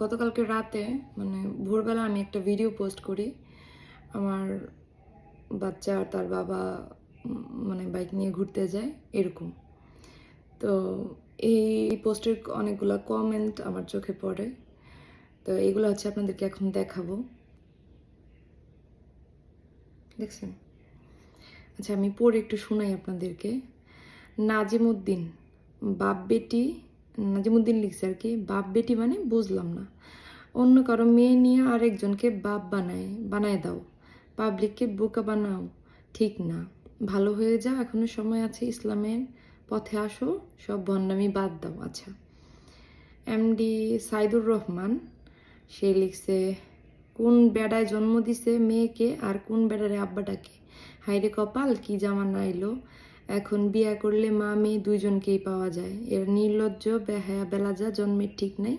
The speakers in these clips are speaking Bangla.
গতকালকে রাতে মানে ভোরবেলা আমি একটা ভিডিও পোস্ট করি। আমার বাচ্চা আর তার বাবা মানে বাইক নিয়ে ঘুরতে যায়, এরকম। তো এই পোস্টের অনেকগুলো কমেন্ট আমার চোখে পড়ে। তো এগুলো হচ্ছে আপনাদেরকে এখন দেখাবো। দেখছেন? আচ্ছা আমি পড়ে একটু শোনাই আপনাদেরকে। নাজিমুদ্দিন বাপ বেটি নাজিমুদ্দিন লিখছে আর কি, বাপ বেটি মানে বুঝলাম না। অন্য কারও মেয়ে নিয়ে আরেকজনকে বাপ বানায় বানায় দাও। পাবলিককে বোকা বানাও, ঠিক না। ভালো হয়ে যা, এখনও সময় আছে, ইসলামের পথে আসো, সব ভণ্ডামি বাদ দাও। আচ্ছা। এমডি সাইদুর রহমান, সে লিখছে, কোন বেড়ায় জন্ম দিছে মেয়েকে আর কোন বেড়ারে আব্বাটাকে? হাইরে কপাল, কি জামানা এলো। এখন বিয়া করলে মা মেয়ে দুইজনকেই পাওয়া যায়। এর নির্লজ্জ বেহায়া বেলাজা জন্মের ঠিক নাই,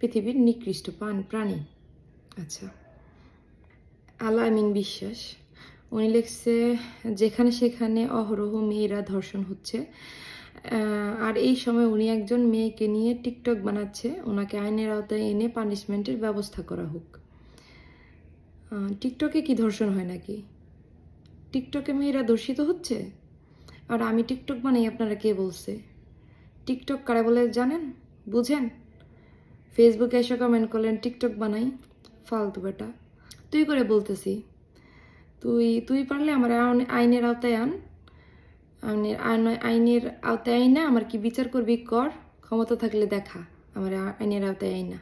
পৃথিবীর নিকৃষ্ট পান প্রাণী। আচ্ছা। আলা আমিন বিশ্বাস, উনি লিখছে, যেখানে সেখানে অহরহ মেয়েরা ধর্ষণ হচ্ছে। আর এই সময় উনি একজন মেয়েকে নিয়ে টিকটক বানাচ্ছে। ওনাকে আইনের আওতায় এনে পানিশমেন্টের ব্যবস্থা করা হোক। টিকটকে কি ধর্ষণ হয় নাকি? টিকটকে মেয়েরা ধর্ষিত হচ্ছে? আর আমি টিকটক বানাই আপনারা কে বলছে? টিকটক কারা বলে জানেন? বুঝেন? ফেসবুকে এসে কমেন্ট করলেন, টিকটক বানাই, ফালতু বেটা। তুই করে বলতেছি। তুই তুই পারলে আমার আইনের আওতায় আন। আইনের, আইন- আইনের আওতায় আইনা, আমার কি বিচার করবি কর। ক্ষমতা থাকলে দেখা, আমার আইনের আওতায় আইনা।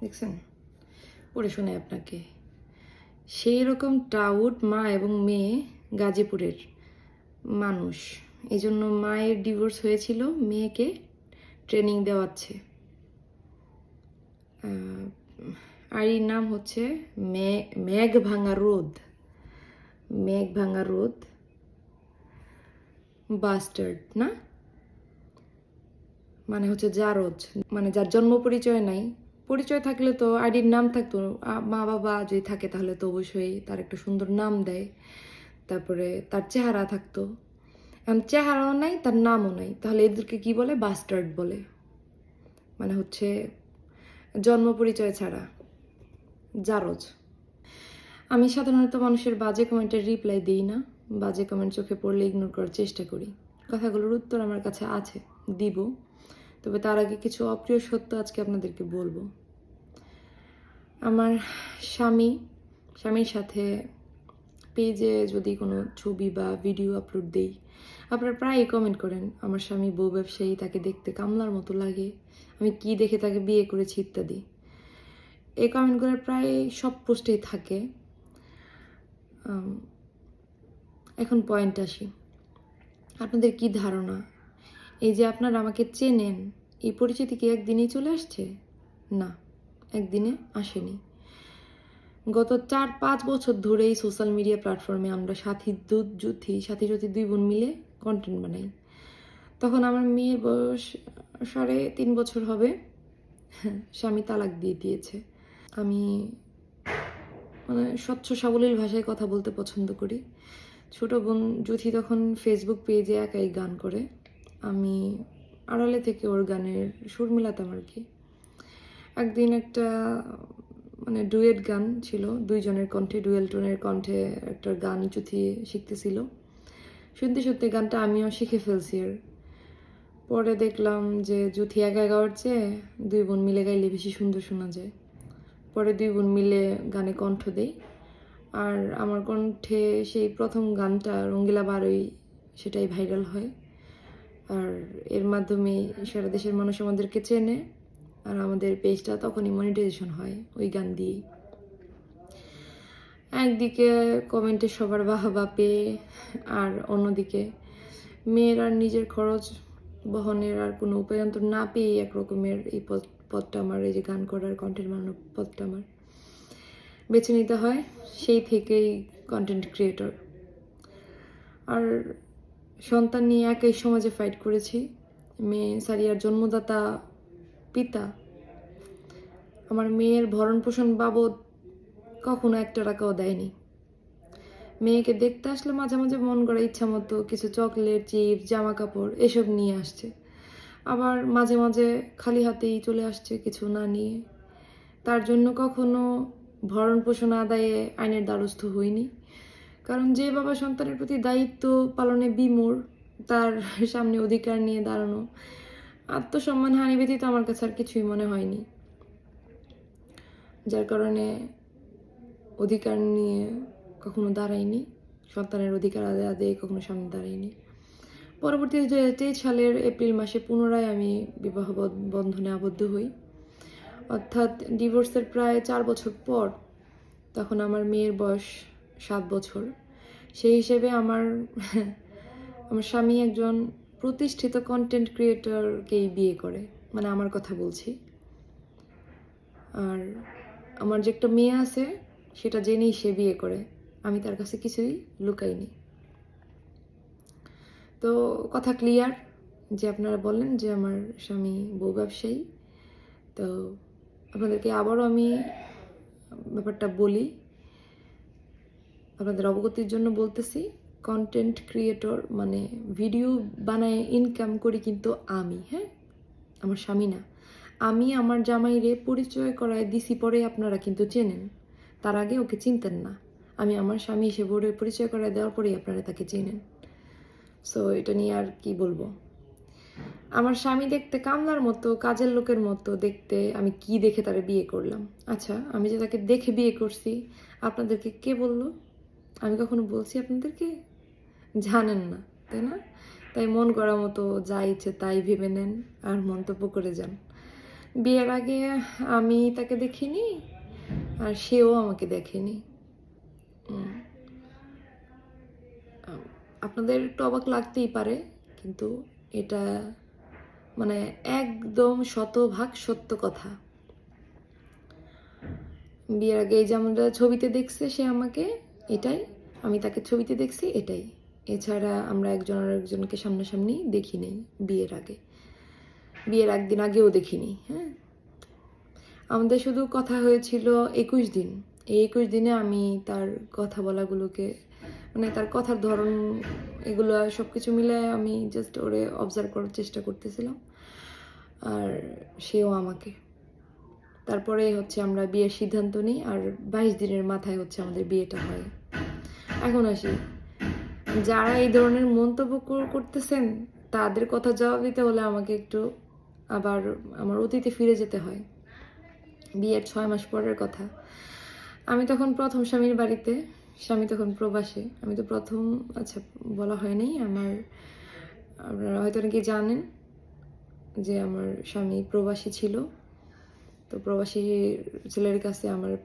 দেখছেন? পড়ে শোনাই আপনাকে। সেই রকম টাউট মা এবং মেয়ে গাজীপুরের মানুষ। এই জন্য মায়ের ডিভোর্স হয়েছিল মেয়েকে ট্রেনিং দেওয়াচ্ছে। আহ, আর এর নাম হচ্ছে মে- মেঘ ভাঙা রোদ। মেঘ ভাঙা রোদ। বাস্টার্ড না? মানে হচ্ছে জারজ। মানে যার জন্ম পরিচয় নাই। পরিচয় থাকলে তো আইডির নাম থাকতো। মা বাবা যদি থাকে তাহলে তো অবশ্যই তার একটা সুন্দর নাম দেয়। তারপরে তার চেহারা থাকতো। এখন চেহারাও নাই, তার নামও নাই। তাহলে এদেরকে কি বলে? বাস্টার্ড বলে। মানে হচ্ছে জন্ম পরিচয় ছাড়া। জারজ। আমি সাধারণত মানুষের বাজে কমেন্টের রিপ্লাই দিই না। বাজে কমেন্ট চোখে পড়লে ইগনোর করার চেষ্টা করি। কথাগুলোর উত্তর আমার কাছে আছে, দিব। তবে তার আগে কিছু অপ্রিয় সত্য আজকে আপনাদেরকে বলব। আমার স্বামী, স্বামীর সাথে পেজে যদি কোনো ছবি বা ভিডিও আপলোড দেই, আপনারা প্রায়ই কমেন্ট করেন, আমার স্বামী বউ ব্যবসায়ী, তাকে দেখতে কামলার মতো লাগে, আমি কি দেখে তাকে বিয়ে করেছি ইত্যাদি। এই কমেন্টগুলো প্রায় সব পোস্টেই থাকে। এখন পয়েন্ট আসি। আপনাদের কি ধারণা? এই যে আপনারা আমাকে চেনেন, এই পরিচিতি কি একদিনেই চলে আসছে? না, একদিনে আসেনি। গত চার, পাঁচ বছর ধরে এই সোশ্যাল মিডিয়া প্ল্যাটফর্মে আমরা সাথী দুধ জুথি সাথী জুথি দুই বোন মিলে কন্টেন্ট বানাই। তখন আমার মেয়ের বয়স সাড়ে তিন বছর হবে। স্বামী তালাক দিয়ে দিয়েছে। আমি মানে স্বচ্ছ সাবলীল ভাষায় কথা বলতে পছন্দ করি। ছোট বোন জুথি তখন ফেসবুক পেজে একাই গান করে। আমি আড়ালে থেকে ওর গানের সুর মিলাতাম আর কি। একদিন একটা মানে ডুয়েট গান ছিল, দুইজনের কণ্ঠে, ডুয়েল টোনের কণ্ঠে একটা গান জুথি শিখতেছিল। শুনতে শুনতে গানটা আমিও শিখে ফেলছি আর পরে দেখলাম যে জুথি একা গাওয়ার চেয়ে দুই বোন মিলে গাইলে বেশি সুন্দর শোনা যায়। পরে দুই বোন মিলে গানে কণ্ঠ দেই। আর আমার কণ্ঠে সেই প্রথম গানটা রঙ্গিলা বারোই, সেটাই ভাইরাল হয়। আর এর মাধ্যমে সারা দেশের মানুষ আমাদেরকে চেনে। আর আমাদের পেজটা তখনই মনিটাইজেশন হয়, ওই গান দিয়েই। একদিকে কমেন্টে সবার বাহবা পেয়ে, আর অন্যদিকে মেয়ের আর নিজের খরচ বহনের আর কোনো উপায়ন্তর না পেয়ে এক রকমের এই পথ পথটা আমার, এই যে গান করার কন্টেন্ট বানানোর পথটা আমার বেছে নিতে হয়, সেই থেকেই কন্টেন্ট ক্রিয়েটর আর সন্তান নিয়ে একই সমাজে ফাইট করেছি, মেয়ে সারিয়ার জন্মদাতা পিতা। আমার মেয়ের ভরণ পোষণ বাবদ কখনো একটা টাকাও দেয়নি। মেয়েকে দেখতে আসলে মাঝে মাঝে মন করা ইচ্ছা মতো কিছু চকলেট, চিপস জামা কাপড় এসব নিয়ে আসছে। আবার মাঝে মাঝে খালি হাতেই চলে আসছে কিছু না নিয়ে। তার জন্য কখনো ভরণ পোষণ আদায়ে আইনের দ্বারস্থ হইনি। কারণ যে বাবা সন্তানের প্রতি দায়িত্ব পালনে বিমূঢ়, তার সামনে অধিকার নিয়ে দাঁড়ানো আত্মসম্মান হানি ব্যতীত আমার কাছে আর কিছুই মনে হয়নি। যার কারণে অধিকার নিয়ে কখনো দাঁড়াইনি, সন্তানের অধিকার আদায় আদায়ে কখনো সামনে দাঁড়াইনি। পরবর্তী দু তেইশ সালের এপ্রিল মাসে পুনরায় আমি বিবাহ বন্ধনে আবদ্ধ হই। অর্থাৎ ডিভোর্সের প্রায় চার বছর পর তখন আমার মেয়ের বয়স সাত বছর। সেই হিসেবে আমার আমার স্বামী একজন প্রতিষ্ঠিত কন্টেন্ট ক্রিয়েটরকেই বিয়ে করে? মানে আমার কথা বলছি। আর আমার যে একটা মেয়ে আছে, সেটা জেনেই সে বিয়ে করে। আমি তার কাছে কিছুই লুকাইনি। তো কথা ক্লিয়ার যে আপনারা বললেন যে আমার স্বামী বউ ব্যবসায়ী। তো আপনাদেরকে আবারও আমি ব্যাপারটা বলি। আপনাদের অবগতির জন্য বলতেছি। কন্টেন্ট ক্রিয়েটর মানে ভিডিও বানায় ইনকাম করি কিন্তু আমি হ্যাঁ? আমার স্বামী না। আমি আমার জামাইরে পরিচয় করায় দিছি পরে আপনারা কিন্তু চেনেন। তার আগে ওকে চিনতেন না। আমি আমার স্বামী হিসেবে ওরে পরিচয় করায় দেওয়ার পরেই আপনারা তাকে চেনেন। সো এটা নিয়ে আর কি বলব? আমার স্বামী দেখতে কামলার মতো, কাজের লোকের মতো দেখতে আমি কি দেখে তারে বিয়ে করলাম? আচ্ছা আমি যে তাকে দেখে বিয়ে করছি, আপনাদেরকে কে বলল? আমি কখনো বলছি আপনাদেরকে? জানেন না, তাই না? তাই মন করা মতো যা ইচ্ছে তাই ভেবে নেন আর মন্তব্য করে যান। বিয়ের আগে আমি তাকে দেখিনি আর সেও আমাকে দেখেনি। আপনাদের একটু অবাক লাগতেই পারে, কিন্তু এটা মানে একদম শতভাগ সত্য কথা। বিয়ের আগে এই যেমন ছবিতে দেখছে সে আমাকে, এটাই, আমি তাকে ছবিতে দেখছি, এটাই। এছাড়া আমরা একজন আর একজনকে সামনাসামনি দেখি নেই বিয়ের আগে। বিয়ের একদিন আগেও দেখিনি হ্যাঁ? আমাদের শুধু কথা হয়েছিল একুশ দিন। এই একুশ দিনে আমি তার কথা বলাগুলোকে মানে তার কথার ধরন, এগুলো সব কিছু মিলে আমি জাস্ট ওরে অবজার্ভ করার চেষ্টা করতেছিলাম। আর সেও আমাকে। তারপরে হচ্ছে আমরা বিয়ের সিদ্ধান্ত নিই, আর বাইশ দিনের মাথায় হচ্ছে আমাদের বিয়েটা হয়। এখন আসি। যারা এই ধরনের মন্তব্য করতেছেন, তাদের কথা জবাব দিতে হলে আমাকে একটু আবার আমার অতীতে ফিরে যেতে হয়। বিয়ের ছয় মাস পরের কথা। আমি তখন প্রথম স্বামীর বাড়িতে, স্বামী তখন প্রবাসে। আমি তো প্রথম আচ্ছা বলা হয়নি, আমার, আপনারা হয়তো নাকি জানেন যে আমার স্বামী প্রবাসী ছিল। তো প্রবাসী ছেলের কাছে আমার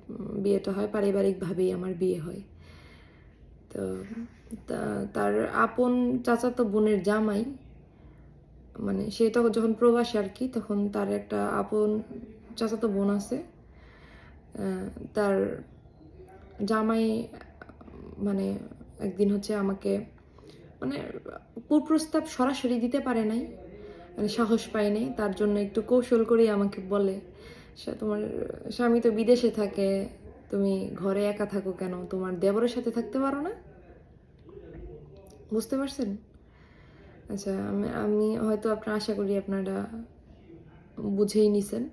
বিয়েটা হয়, পারিবারিকভাবেই আমার বিয়ে হয়। তো তার আপন চাচাতো বোনের জামাই। মানে সে তখন যখন প্রবাসী আর কি, তখন তার একটা আপন চাচাতো বোন আছে। তার জামাই মানে একদিন হচ্ছে আমাকে মানে কুপ্রস্তাব সরাসরি দিতে পারে নাই মানে সাহস পায় নাই। তার জন্য একটু কৌশল করেই আমাকে বলে তোমার স্বামী তো বিদেশে থাকে তুমি ঘরে একা থাকো কেন? তোমার দেবরের সাথে থাকতে পারো না? বুঝতে পারছেন? আচ্ছা আমি আমি হয়তো আপনার আশা করি আপনারা বুঝেই নিছেন।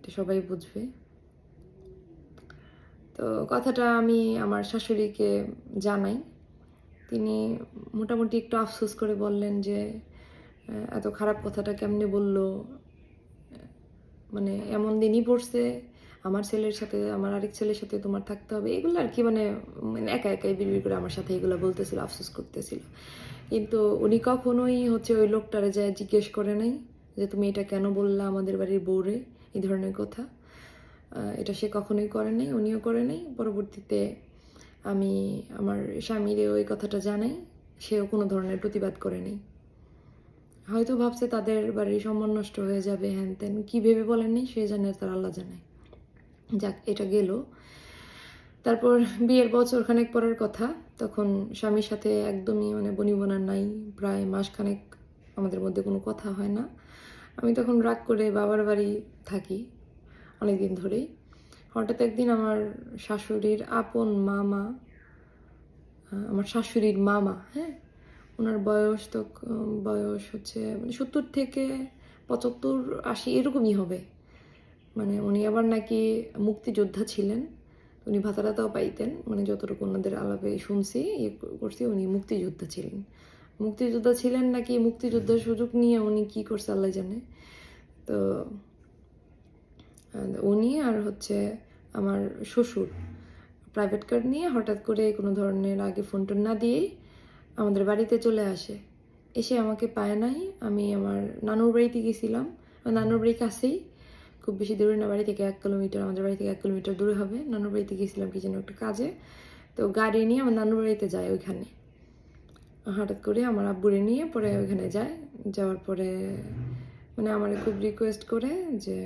এটা সবাই বুঝবে। তো কথাটা আমি আমার শাশুড়িকে জানাই। তিনি মোটামুটি একটু আফসোস করে বললেন যে এত খারাপ কথাটা কেমনে বলল? মানে এমন দিনই পড়ছে। আমার ছেলের সাথে, আমার আরেক ছেলের সাথে তোমার থাকতে হবে। এগুলো আর কি মানে মানে একা একাই বিড়বিড় করে আমার সাথে এগুলো বলতেছিল, আফসোস করতেছিল। কিন্তু উনি কখনোই হচ্ছে ওই লোকটারে যায় জিজ্ঞেস করে নাই যে, তুমি এটা কেন বললা আমাদের বাড়ির বউরে? এই ধরনের কথা। এটা সে কখনোই করে নাই, উনিও করে নাই। পরবর্তীতে আমি, আমার স্বামীরে ওই কথাটা জানাই, সেও কোনো ধরনের প্রতিবাদ করে নেই। হয়তো ভাবছে তাদের বাড়ির সম্মান নষ্ট হয়ে যাবে, হ্যান ত্যান। কী ভেবে বলেননি সে জানে তার আল্লাহ জানে। যাক, এটা গেল। তারপর বিয়ের বছর খানেক পরের কথা, তখন স্বামীর সাথে একদমই মানে বনিবনার নাই, প্রায় মাসখানেক আমাদের মধ্যে কোনো কথা হয় না। আমি তখন রাগ করে বাবার বাড়ি থাকি অনেক দিন ধরেই। হঠাৎ একদিন আমার শাশুড়ির আপন মামা আমার শাশুড়ির মামা হ্যাঁ ওনার বয়স তো বয়স হচ্ছে মানে সত্তর থেকে পঁচাত্তর আশি এরকমই হবে। মানে উনি আবার নাকি মুক্তিযোদ্ধা ছিলেন। উনি ভাতা টাতাও পাইতেন। মানে যতটুকু ওনাদের আলাপে শুনছি ইয়ে করছি, উনি মুক্তিযোদ্ধা ছিলেন। মুক্তিযোদ্ধা ছিলেন নাকি মুক্তিযোদ্ধার সুযোগ নিয়ে উনি কি করছে আল্লাহ জানে। তো উনি আর হচ্ছে আমার শ্বশুর। প্রাইভেট কার নিয়ে হঠাৎ করে কোনো ধরনের আগে ফোন টোন না দিয়েই আমাদের বাড়িতে চলে আসে। এসে আমাকে পায় নাই। আমি আমার নানুর বাড়িতে গেছিলাম। নানুর বাড়ি কাছেই খুব বেশি দূরে না, বাড়ি থেকে এক কিলোমিটার, আমাদের বাড়ি থেকে এক কিলোমিটার দূরে হবে। নানুর বাড়িতে গিয়েছিলাম কি যেন একটা কাজে। তো গাড়ি নিয়ে আমার নানুর বাড়িতে যায় ওইখানে। হঠাৎ করে আমার আব্বুরে নিয়ে পরে ওইখানে যায়। যাওয়ার পরে মানে আমার খুব রিকোয়েস্ট করে যে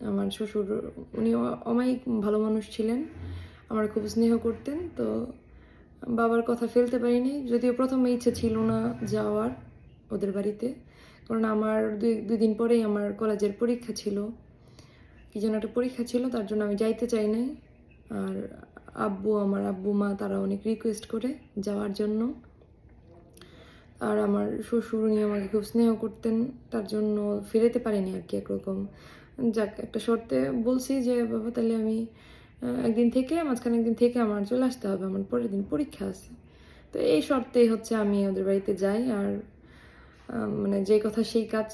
আমার শ্বশুর, উনি অমায়িক ভালো মানুষ ছিলেন। আমার খুব স্নেহ করতেন। তো বাবার কথা ফেলতে পারিনি। যদিও প্রথমে ইচ্ছে ছিল না যাওয়ার ওদের বাড়িতে। কারণ আমার দুই দুই দিন পরেই আমার কলেজের পরীক্ষা ছিল। কি যেন একটা পরীক্ষা ছিল, তার জন্য আমি যাইতে চাই নাই। আর আব্বু, আমার আব্বু মা, তারা অনেক রিকোয়েস্ট করে যাওয়ার জন্য। আর আমার শ্বশুর, উনি আমাকে খুব স্নেহ করতেন, তার জন্য ফিরেতে পারিনি আর কি একরকম। যাক, একটা শর্তে বলছি যে, বাবা, তাহলে আমি একদিন থেকে, মাঝখানে একদিন থেকে আমার চলে আসতে হবে, আমার পরের দিন পরীক্ষা আছে। তো এই শর্তেই হচ্ছে আমি ওদের বাড়িতে যাই, আর মানে যে কথা সেই কাজ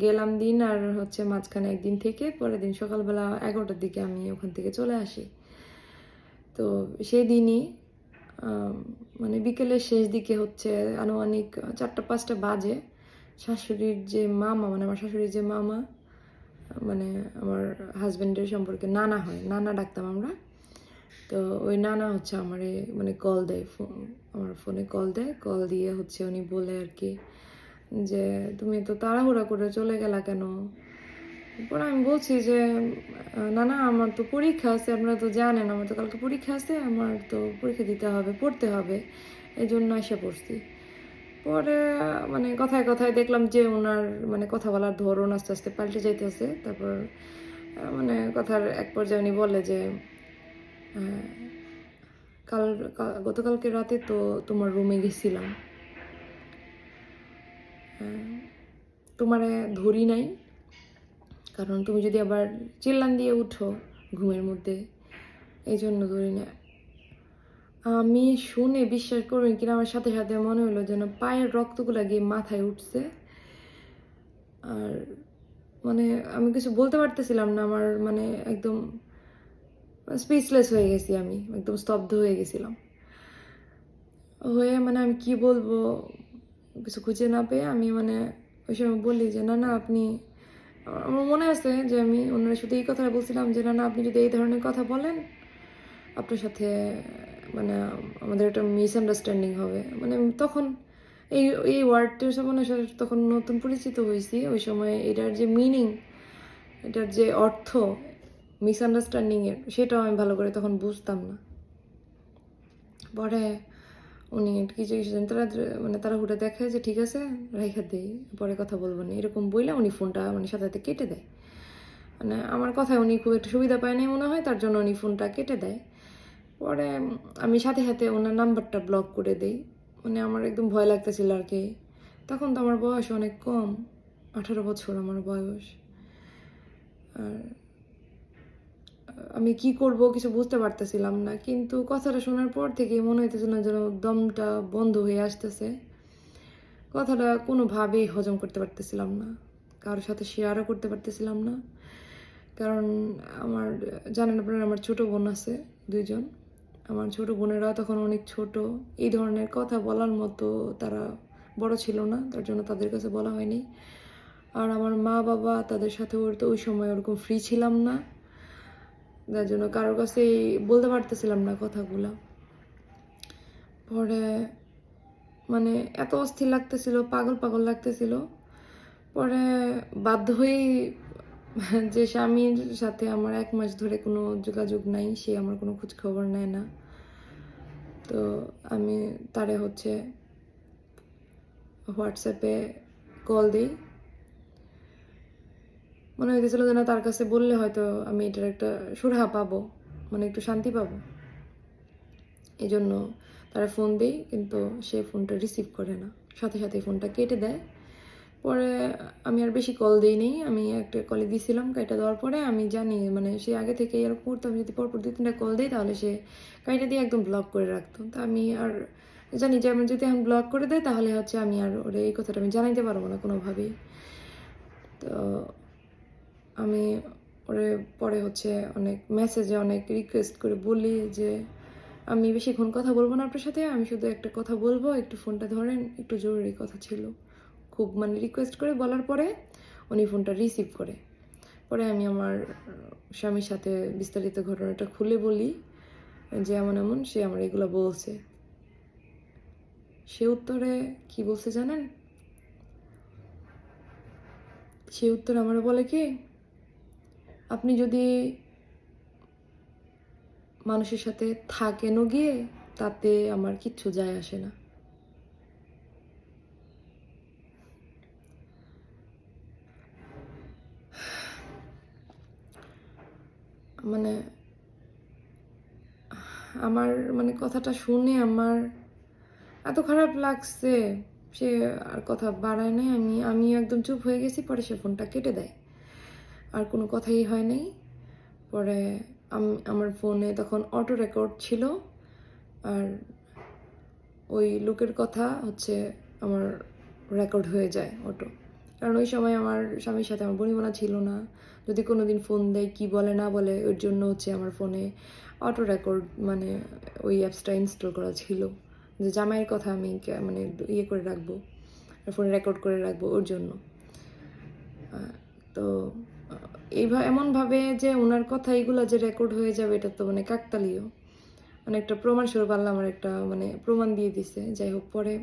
গেলাম দিন আর হচ্ছে মাঝখানে একদিন থেকে পরের দিন সকালবেলা এগারোটার দিকে আমি ওখান থেকে চলে আসি। তো সেই দিনই মানে বিকেলের শেষ দিকে হচ্ছে আনুমানিক চারটা পাঁচটা বাজে, শাশুড়ির যে মামা মানে আমার শাশুড়ির যে মামা মানে আমার হাজব্যান্ডের সম্পর্কে নানা হয়, নানা ডাকতাম আমরা। তো ওই নানা হচ্ছে আমারে মানে কল দেয়, ফো- আমার ফোনে কল দেয় কল দিয়ে হচ্ছে উনি বলে আর কি যে তুমি তো তাড়াহুড়া করে চলে গেলা কেন? পরে আমি বলছি যে, না না, আমার তো পরীক্ষা আছে, আপনারা তো জানেন, আমার তো কালকে পরীক্ষা আছে, আমার তো পরীক্ষা দিতে হবে, পড়তে হবে। এই জন্য এসে পড়ছি। পরে মানে কথায় কথায় দেখলাম যে ওনার মানে কথা বলার ধরন আস্তে আস্তে পাল্টে যাইতেছে। তারপর মানে কথার এক পর্যায়ে উনি বলে যে কাল গতকালকে রাতে তো তোমার রুমে গেছিলাম। তোমারে ধরি নাই। কারণ তুমি যদি আবার চিল্লান দিয়ে উঠো ঘুমের মধ্যে এই জন্য ধরি না আমি শুনে বিশ্বাস করবেন কিনা, আমার সাথে সাথে মনে হলো যেন পায়ের রক্তগুলো গিয়ে মাথায় উঠছে। আর মানে আমি কিছু বলতে পারতেছিলাম না, আমার মানে একদম স্পিচলেস হয়ে গেছি আমি, একদম স্তব্ধ হয়ে গেছিলাম। হয়ে মানে আমি কি বলব? কিছু খুঁজে না পেয়ে আমি মানে ওই সময় বলি যে, না না, আপনি আমার মনে আছে যে আমি ওনার সাথে এই কথাটা বলছিলাম যে, না না, আপনি যদি এই ধরনের কথা বলেন, আপনার সাথে মানে আমাদের একটা মিসআন্ডারস্ট্যান্ডিং হবে। মানে তখন এই এই ওয়ার্ডটার সামনে তখন নতুন পরিচিত হয়েছি। ওই সময় এটার যে মিনিং এটার যে অর্থ মিসআন্ডারস্ট্যান্ডিংয়ের সেটাও আমি ভালো করে তখন বুঝতাম না। পরে উনি কিছু কিছু তারা মানে তারা হুটে দেখে যে ঠিক আছে রেখে দেই পরে কথা বলব না, এরকম বইলে উনি ফোনটা মানে সাথে সাথে কেটে দেয়। মানে আমার কথায় উনি খুব একটা সুবিধা পায় নাই মনে হয়, তার জন্য উনি ফোনটা কেটে দেয়। পরে আমি সাথে সাথে ওনার নাম্বারটা ব্লক করে দিই। মানে আমার একদম ভয় লাগতেছিল আর কি। তখন তো আমার বয়স অনেক কম, আঠারো বছর আমার বয়স। আর আমি কি করব কিছু বুঝতে পারতেছিলাম না। কিন্তু কথাটা শোনার পর থেকেই মনে হইতেছিল যেন দমটা বন্ধ হয়ে আসতেছে। কথাটা কোনোভাবেই হজম করতে পারতেছিলাম না। কারোর সাথে শেয়ারও করতে পারতেছিলাম না। কারণ আমার, জানেন আপনারা, আমার ছোট বোন আছে দুইজন। আমার ছোট বোনেরা তখন অনেক ছোট। এই ধরনের কথা বলার মতো তারা বড় ছিল না, তার জন্য তাদের কাছে বলা হয়নি। আর আমার মা বাবা তাদের সাথে ওর তো ওই সময় ওরকম ফ্রি ছিলাম না। যার জন্য কারোর কাছে বলতে পারতেছিলাম না কথাগুলো। পরে মানে এত অস্থির লাগতেছিল, পাগল পাগল লাগতেছিল। পরে বাধ্য হয়েই যে স্বামীর সাথে আমার এক মাস ধরে কোনো যোগাযোগ নাই, সে আমার কোনো খোঁজ খবর নেয় না। তো আমি তারে হচ্ছে হোয়াটসঅ্যাপে কল দিই। মনে হইতেছিল যে না তার কাছে বললে হয়তো আমি এটার একটা সুরাহা পাবো মানে একটু শান্তি পাবো। এই জন্য তারা ফোন দিই কিন্তু সে ফোনটা রিসিভ করে না। সাথে সাথে ফোনটা কেটে দেয়। পরে আমি আর বেশি কল দিইনি আমি একটা কলে দিয়েছিলাম কাইটা দেওয়ার পরে আমি জানি মানে সে আগে থেকে এরকম করতো আমি যদি পরপর দুই, তিনটা কল দিই, তাহলে সে কাইটা দিয়ে একদম ব্লক করে রাখতো। তা আমি আর জানি যে আমি যদি এখন ব্লক করে দেয় তাহলে হচ্ছে আমি আর ওরে এই কথাটা আমি জানাইতে পারব না কোনোভাবেই। তো আমি ওরে পরে হচ্ছে অনেক মেসেজে অনেক রিকোয়েস্ট করে বলি যে, আমি বেশিক্ষণ কথা বলব না আপনার সাথে, আমি শুধু একটা কথা বলব, একটু ফোনটা ধরেন, একটু জরুরি কথা ছিল। খুব মানে রিকোয়েস্ট করে বলার পরে উনি ফোনটা রিসিভ করে। পরে আমি আমার স্বামীর সাথে বিস্তারিত ঘটনাটা খুলে বলি যে, এমন এমন, সে আমার এগুলো বলছে। সে উত্তরে কি বলছে জানেন? সে উত্তর আমার বলে কি আপনি যদি মানুষের সাথে থাকেনও গিয়ে, তাতে আমার কিচ্ছু যায় আসে না। মানে আমার মানে কথাটা শুনে আমার এত খারাপ লাগছে, সে আর কথা বাড়ায় নাই। আমি আমি একদম চুপ হয়ে গেছি, পরে সে ফোনটা কেটে দেয়। আর কোনো কথাই হয় নাই। পরে আমি, আমার ফোনে তখন অটো রেকর্ড ছিল। আর ওই লোকের কথা হচ্ছে আমার রেকর্ড হয়ে যায় অটো কারণ ওই সময় আমার স্বামীর সাথে আমার বনিবনা ছিল না। যদি কোনো দিন ফোন দেয় কি বলে না বলে, ওর জন্য হচ্ছে আমার ফোনে অটো রেকর্ড মানে ওই অ্যাপসটা ইনস্টল করা ছিল। যে জামাইয়ের কথা আমি মানে ইয়ে করে রাখব, ফোনে রেকর্ড করে রাখব ওর জন্য। তো এইভাবে এমনভাবে যে ওনার কথা এইগুলো যে রেকর্ড হয়ে যাবে, এটা তো মানে কাকতালীয়। মানে একটা প্রমাণ স্বরূপ আল্লাহ আমার একটা মানে প্রমাণ দিয়ে দিছে। যাই হোক, পরে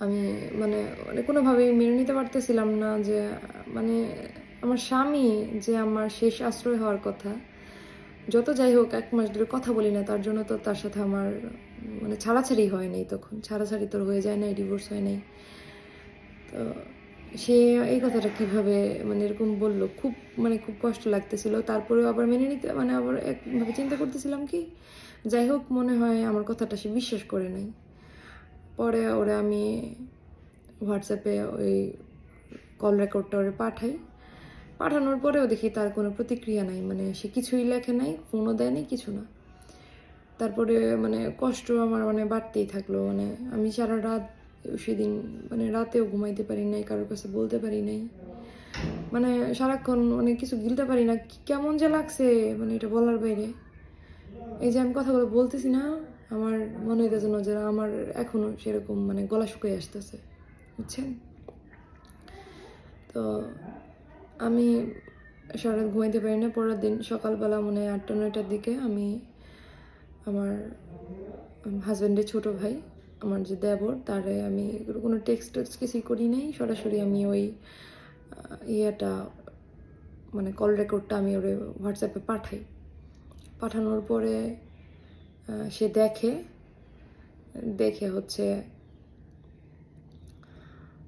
আমি মানে মানে কোনোভাবেই মেনে নিতে পারতেছিলাম না যে মানে আমার স্বামী যে আমার শেষ আশ্রয় হওয়ার কথা, যত যাই হোক এক মাস ধরে কথা বলি না, তার জন্য তো তার সাথে আমার মানে ছাড়াছাড়ি হয় নাই তখন। ছাড়াছাড়ি তোর হয়ে যায় নাই ডিভোর্স হয় নাই। তো সে এই কথাটা কীভাবে মানে এরকম বলল, খুব মানে খুব কষ্ট লাগতেছিল। তারপরেও আবার মেনে নিতে মানে আবার একভাবে চিন্তা করতেছিলাম কি, যাই হোক, মনে হয় আমার কথাটা সে বিশ্বাস করে নাই। পরে ওরা আমি হোয়াটসঅ্যাপে ওই কল রেকর্ডটা ওরে পাঠাই। পাঠানোর পরেও দেখি তার কোনো প্রতিক্রিয়া নাই মানে সে কিছুই লেখে নাই ফোনও দেয় নাই, কিছু না। তারপরে মানে কষ্ট আমার মানে বাড়তেই থাকল মানে আমি সারা রাত সেদিন মানে রাতেও ঘুমাইতে পারি নাই, কারোর কাছে বলতে পারি নাই। মানে সারাক্ষণ মানে কিছু গিলতে পারি না কেমন যে লাগছে মানে এটা বলার বাইরে। এই যে আমি কথাগুলো বলতেছি না, আমার মনে হইতেছে না যে আমার এখনও সেরকম মানে গলা শুকিয়ে আসতেছে, বুঝছেন? তো আমি সারা ঘুমাইতে পারি না, পরের দিন সকালবেলা মনে হয় আটটা, নয়টার দিকে আমি আমার হাজব্যান্ডের ছোট ভাই আমার যে দেবর তারে আমি এগুলো কোনো টেক্সট টেক্সট কিছুই করি নাই। সরাসরি আমি ওই ইয়েটা মানে কল রেকর্ডটা আমি ওরে হোয়াটসঅ্যাপে পাঠাই। পাঠানোর পরে সে দেখে দেখে হচ্ছে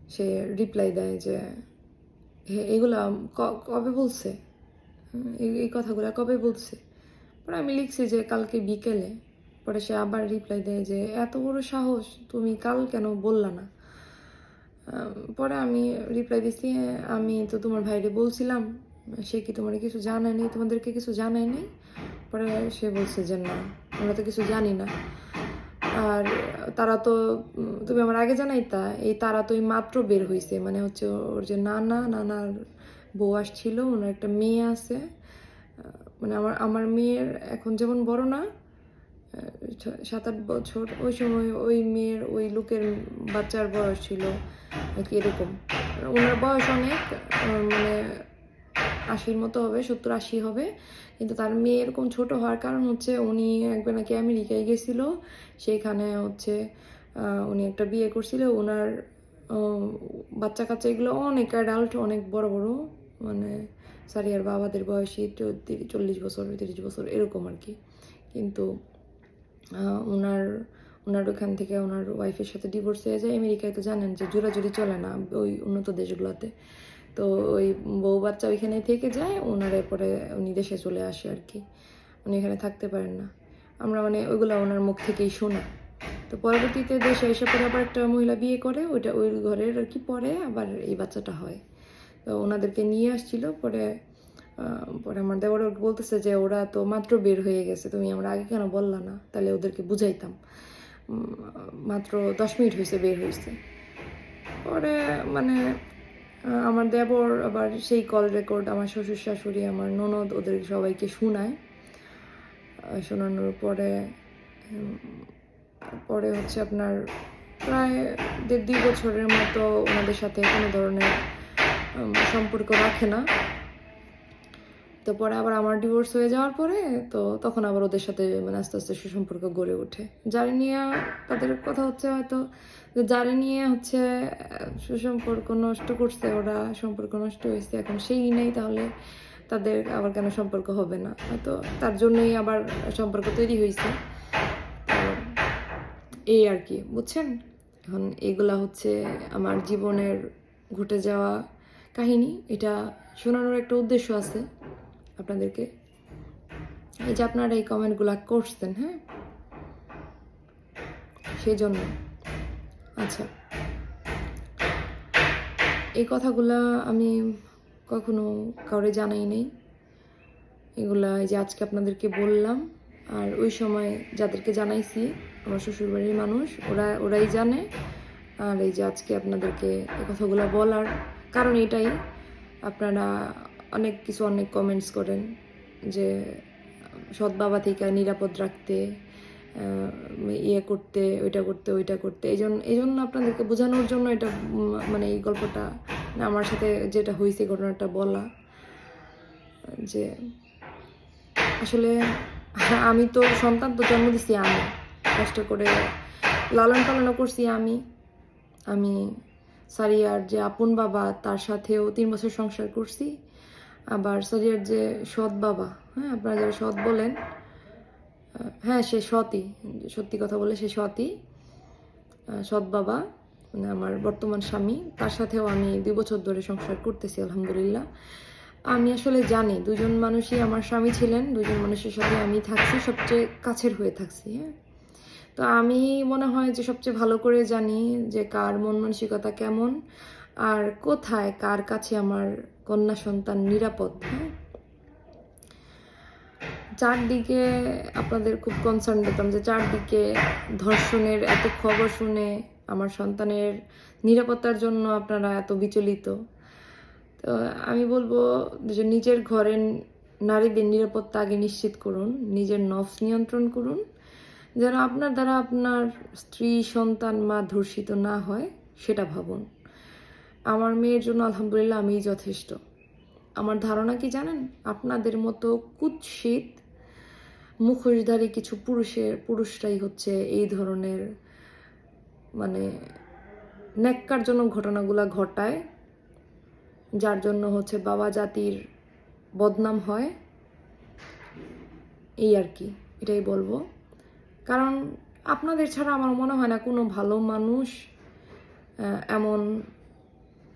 সে রিপ্লাই দেয় যে "হে, এগুলা কবে বলছে? এই কথাগুলো কবে বলছে? আমি লিখছি যে কালকে বিকেলে। পরে সে আবার রিপ্লাই দেয় যে, এত বড় সাহস, তুমি কাল কেন বললা না? পরে আমি রিপ্লাই দিছি, আমি তো তোমার ভাইরে বলছিলাম, সে কি তোমার কিছু জানায় নাই তোমাদেরকে কিছু জানায় নাই পরে সে বলছে যে, না, আমরা তো কিছু জানি না। আর তারা তো, তুমি আমার আগে জানাইতা, এই তারা তো এই মাত্র বের হয়েছে মানে হচ্ছে ওর যে নানা, নানার বউ আসছিল, ওনার একটা মেয়ে আছে। মানে আমার আমার মেয়ের এখন যেমন বড় না সাত আট বছর, ওই সময় ওই মেয়ের, ওই লোকের বাচ্চার বয়স ছিল, আর কি এরকম। ওনার বয়স অনেক মানে আশির মতো হবে, সত্তর আশি হবে, কিন্তু তার মেয়ে এরকম ছোট হওয়ার কারণ হচ্ছে উনি একবার নাকি আমেরিকায় গেছিল সেইখানে হচ্ছে উনি একটা বিয়ে করছিল ওনার বাচ্চা কাচ্চা এগুলো অনেক অ্যাডাল্ট অনেক বড় বড় মানে সারিয়ার বাবাদের বয়সী চল্লিশ বছর, তিরিশ বছর, এরকম আর কি। কিন্তু ওনার ওনার ওখান থেকে ওনার ওয়াইফের সাথে ডিভোর্স হয়ে যায়। আমেরিকায় তো জানেন যে জোরাজুরি চলে না ওই উন্নত দেশগুলোতে। তো ওই বউ বাচ্চা ওইখানে থেকে যায় ওনার পরে উনি দেশে চলে আসে আর কি। উনি এখানে থাকতে পারেন না। আমরা মানে ওইগুলো ওনার মুখ থেকেই শোনা। তো পরবর্তীতে দেশে এসে পরে আবার একটা মহিলা বিয়ে করে, ওইটা ওই ঘরের আর কি পরে আবার এই বাচ্চাটা হয়। তো ওনাদেরকে নিয়ে আসছিল, পরে পরে আমার দেবর বলতেছে যে ওরা তো মাত্র বের হয়ে গেছে, তুমি আমরা আগে কেন বললা না? তাহলে ওদেরকে বুঝাইতাম। মাত্র দশ মিনিট হয়েছে বের হয়েছে পরে মানে আমার দেবর আবার সেই কল রেকর্ড আমার শ্বশুর শাশুড়ি, আমার ননদ ওদের সবাইকে শোনায়। শোনানোর পরে পরে হচ্ছে আপনার প্রায় দেড় দুই বছরের মতো ওনাদের সাথে কোনো ধরনের সম্পর্ক রাখে না। তো পরে আবার আমার ডিভোর্স হয়ে যাওয়ার পরে তো তখন আবার ওদের সাথে মানে আস্তে আস্তে সুসম্পর্ক গড়ে ওঠে। যারে নিয়ে তাদের কথা হচ্ছে হয়তো যে যারে নিয়ে হচ্ছে সুসম্পর্ক নষ্ট করছে, ওরা সম্পর্ক নষ্ট হয়েছে, এখন সেই নেই তাহলে তাদের আবার কেন সম্পর্ক হবে না? হয়তো তার জন্যই আবার সম্পর্ক তৈরি হয়েছে। এই আর কি, বুঝছেন? এখন এগুলা হচ্ছে আমার জীবনের ঘটে যাওয়া কাহিনী। এটা শোনানোর একটা উদ্দেশ্য আছে। আপনাদেরকে? এই যে আপনারা এই কমেন্টগুলো করছেন হ্যাঁ? সেই জন্য আচ্ছা। এই কথাগুলা আমি কখনো কাউরে জানাই নেই। এগুলা এই যে আজকে আপনাদেরকে বললাম, আর ওই সময় যাদেরকে জানাইছি, আমার শ্বশুরবাড়ির মানুষ, ওরা, ওরাই জানে। আর এই যে আজকে আপনাদেরকে এই কথাগুলো বলার কারণ এটাই। আপনারা অনেক কিছু, অনেক কমেন্টস করেন যে, সৎ বাবা থেকে নিরাপদ রাখতে ইয়ে করতে, ওইটা করতে ওইটা করতে। এই জন্য এই জন্য আপনাদেরকে বোঝানোর জন্য এটা মানে এই গল্পটা আমার সাথে যেটা হয়েছে ঘটনাটা বলা, যে আসলে আমি তো সন্তান তো জন্ম দিছি আমি। কষ্ট করে লালন পালনও করছি আমি। আমি সারিয়ার যে আপন বাবা, তার সাথেও তিন বছর সংসার করছি। আবার সারিয়ার যে সৎ বাবা হ্যাঁ আপনারা যারা সৎ বলেন হ্যাঁ সে সতই সত্যি কথা বলে সে সতই সৎ বাবা মানে আমার বর্তমান স্বামী, তার সাথেও আমি দুই বছর ধরে সংসার করতেছি, আলহামদুলিল্লাহ। আমি আসলে জানি দুজন মানুষই আমার স্বামী ছিলেন দুজন মানুষের সাথে আমি থাকছি, সবচেয়ে কাছের হয়ে থাকছি হ্যাঁ। তো আমি মনে হয় যে সবচেয়ে ভালো করে জানি যে কার মন মানসিকতা কেমন, আর কোথায় কার কাছে আমার কন্যা সন্তান নিরাপদ হ্যাঁ? চারদিকে আপনাদের খুব কনসার্ন পেতাম যে চারদিকে ধর্ষণের এত খবর শুনে আমার সন্তানের নিরাপত্তার জন্য আপনারা এত বিচলিত। তো আমি বলব যে নিজের ঘরের নারীদের নিরাপত্তা আগে নিশ্চিত করুন, নিজের নফস নিয়ন্ত্রণ করুন, যেন আপনার দ্বারা আপনার স্ত্রী, সন্তান, মা ধর্ষিত না হয়, সেটা ভাবুন। আমার মেয়ের জন্য আলহামদুলিল্লাহ আমিই যথেষ্ট। আমার ধারণা কি জানেন? আপনাদের মতো কুৎসিত, মুখোশধারী কিছু পুরুষের, পুরুষরাই হচ্ছে এই ধরনের মানে ন্যাক্কারজনক ঘটনাগুলা ঘটায়, যার জন্য হচ্ছে বাবা জাতির বদনাম হয়। এই আর কি, এটাই বলব। কারণ আপনাদের ছাড়া আমার মনে হয় না কোনো ভালো মানুষ এমন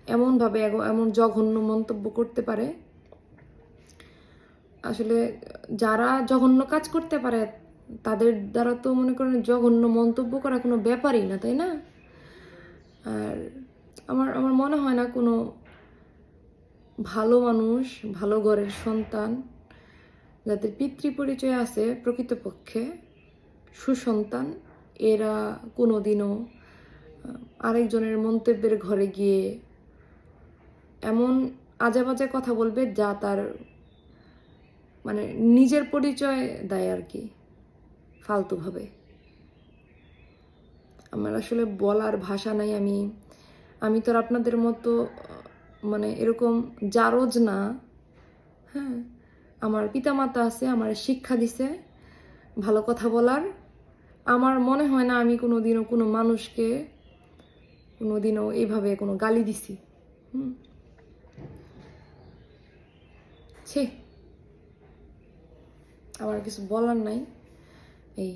এমনভাবে এমন জঘন্য মন্তব্য করতে পারে। আসলে যারা জঘন্য কাজ করতে পারে তাদের দ্বারা তো মনে করেন জঘন্য মন্তব্য করা কোনো ব্যাপারই না তাই না? আর আমার আমার মনে হয় না কোনো ভালো মানুষ ভালো ঘরের সন্তান যাদের পিতৃ পরিচয় আছে প্রকৃতপক্ষে সুসন্তান এরা কোনোদিনও আহ, আরেকজনের মন্তব্যের ঘরে গিয়ে এমন আজে কথা বলবে যা তার মানে নিজের পরিচয় দেয় আর কি, ফালতুভাবে। আমার আসলে বলার ভাষা নাই, আমি আমি তো আপনাদের মতো মানে এরকম জারজ না হ্যাঁ? আমার পিতামাতা আছে, আমার শিক্ষা দিছে, ভালো কথা বলার। আমার মনে হয় না আমি কোনো দিনও কোনো মানুষকে কোনো দিনও এইভাবে কোনো গালি দিছি, হুম? ছে আমার কিছু বলার নাই। এই,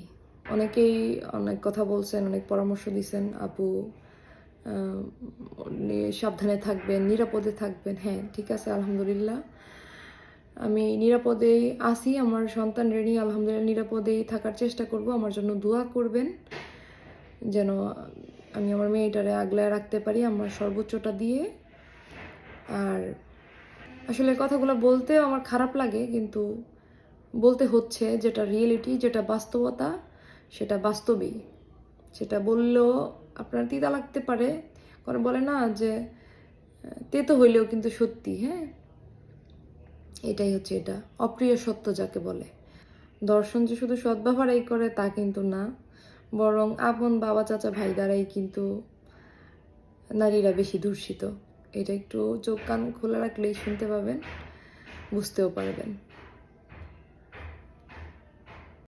অনেকেই অনেক কথা বলছেন, অনেক পরামর্শ দিছেন। আপু সাবধানে থাকবেন, নিরাপদে থাকবেন। হ্যাঁ ঠিক আছে, আলহামদুলিল্লাহ। আমি নিরাপদেই আসি আমার সন্তান রেডি, আলহামদুলিল্লাহ নিরাপদেই থাকার চেষ্টা করব, আমার জন্য দোয়া করবেন। যেন আমি আমার মেয়েটারে আগলায় রাখতে পারি, আমার সর্বোচ্চটা দিয়ে। আর আসলে কথাগুলো বলতেও আমার খারাপ লাগে, কিন্তু বলতে হচ্ছে যেটা রিয়েলিটি যেটা বাস্তবতা, সেটা বাস্তবেই। সেটা বললেও আপনার তিতা লাগতে পারে। কারণ বলে না যে তেতো হইলেও কিন্তু সত্যি হ্যাঁ? এটাই হচ্ছে এটা। অপ্রিয় সত্য যাকে বলে। দর্শন যে শুধু সদ্ব্যবহারই করে তা কিন্তু না, বরং আপন বাবা চাচা ভাই দ্বারাই কিন্তু নারীরা বেশি দূষিত এটা একটু চোখ কান খোলা রাখলেই শুনতে পাবেন বুঝতেও পারবেন।